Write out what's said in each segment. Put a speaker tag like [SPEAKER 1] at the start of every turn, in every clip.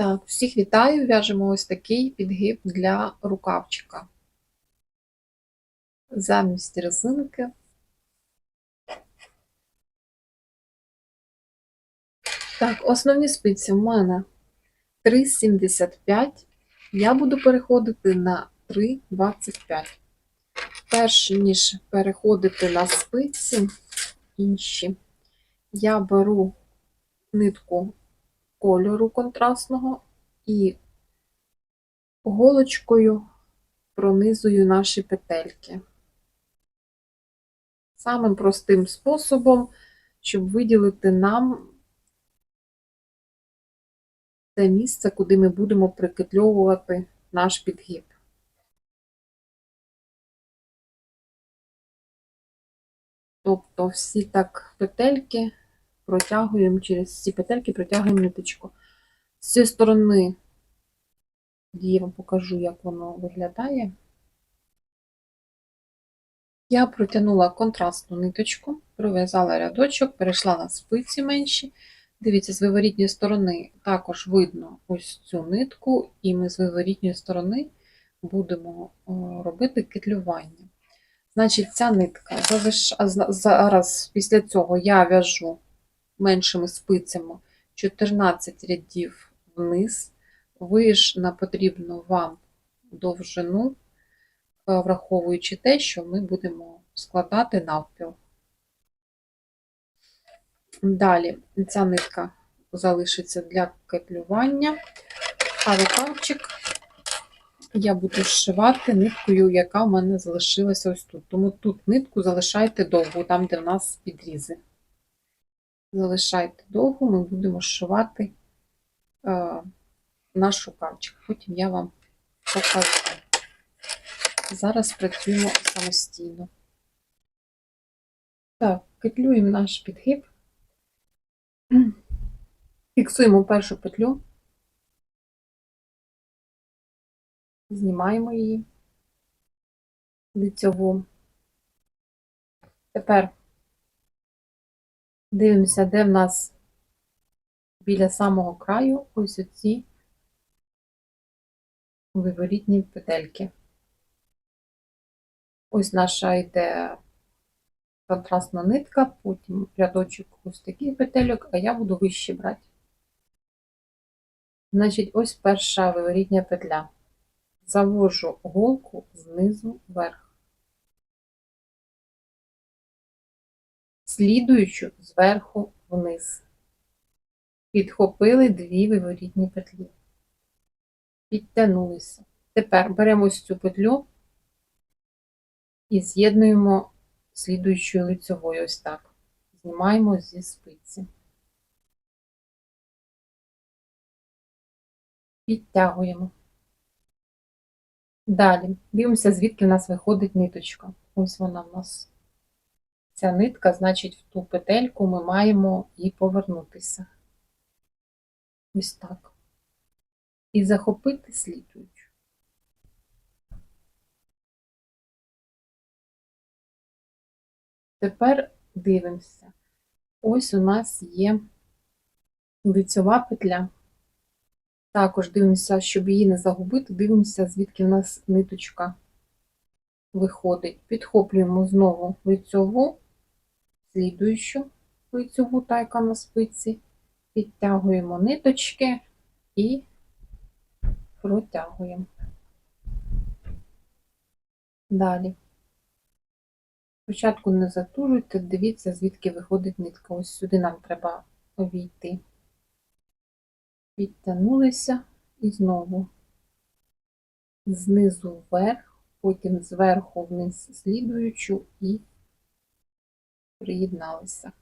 [SPEAKER 1] Так, всіх вітаю. В'яжемо ось такий підгиб для рукавчика. Замість резинки. Так, основні спиці в мене 3,75. Я буду переходити на 3,25. Перш ніж переходити на спиці інші, я беру нитку кольору контрастного і голочкою пронизую наші петельки. Самим простим способом, щоб виділити нам те місце, куди ми будемо прикитльовувати наш підгиб. Тобто всі так петельки протягуємо через ці петельки, протягуємо ниточку. З цієї сторони, я вам покажу, як воно виглядає. Я протягнула контрастну ниточку, пров'язала рядочок, перейшла на спиці менші. Дивіться, з виворітньої сторони також видно ось цю нитку, і ми з виворітньої сторони будемо робити кетлювання. Значить, ця нитка зараз після цього я в'яжу меншими спицями 14 рядів вниз, ви ж на потрібну вам довжину, враховуючи те, що ми будемо складати навпіл. Далі ця нитка залишиться для кетлювання, а рукавчик я буду зшивати ниткою, яка в мене залишилася ось тут. Тому тут нитку залишайте довго, там, де в нас підрізи. Залишайте довго, ми будемо зшивати е, наш рукавчик. Потім я вам покажу. Зараз працюємо самостійно. Так, кетлюємо наш підгиб. Фіксуємо першу петлю, знімаємо її лицьову. Тепер дивимося, де в нас біля самого краю ось оці виворітні петельки. Ось наша йде контрастна нитка, потім рядочок ось таких петельок, а я буду вище брати. Значить, ось перша виворітня петля. Завожу голку знизу вверх. Слідуючу зверху вниз. Підхопили дві виворітні петлі. Підтягнулися. Тепер беремо ось цю петлю і з'єднуємо слідуючою лицьовою ось так. Знімаємо зі спиці. Підтягуємо. Далі дивимося, звідки в нас виходить ниточка. Ось вона в нас. Ця нитка, значить, в ту петельку ми маємо і повернутися. Ось так. І захопити слідуючу. Тепер дивимося. Ось у нас є лицьова петля. Також дивимося, щоб її не загубити, дивимося, звідки в нас ниточка виходить. Підхоплюємо знову лицьову, слідуючу лицьову тайка на спиці, підтягуємо ниточки і протягуємо. Далі. Спочатку не затужуйте, дивіться, звідки виходить нитка. Ось сюди нам треба увійти. Підтягнулися і знову знизу вверх, потім зверху вниз слідуючу і приєдналися.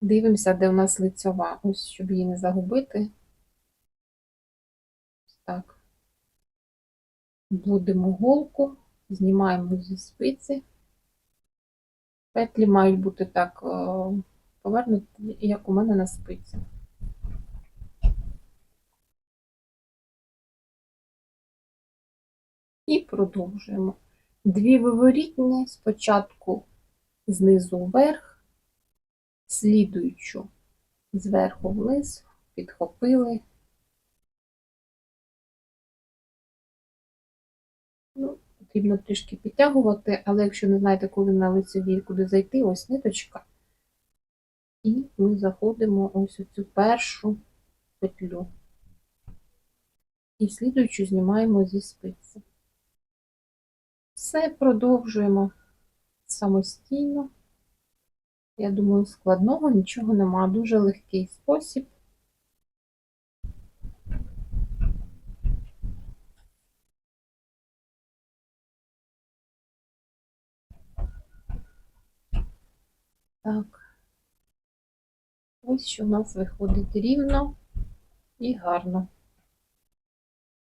[SPEAKER 1] Дивимося, де у нас лицьова, ось, щоб її не загубити. Так, будемо голку, знімаємо зі спиці. Петлі мають бути так е, повернуті, як у мене на спиці. І продовжуємо. Дві виворітні спочатку знизу вверх, слідуючу зверху вниз, підхопили. Ну, потрібно трішки підтягувати, але якщо не знаєте, коли на лицевій куди зайти, ось ниточка. І ми заходимо ось у цю першу петлю. І слідуючу знімаємо зі спиці. Все продовжуємо самостійно. Я думаю, складного нічого нема. Дуже легкий спосіб. Так. Ось що у нас виходить рівно і гарно.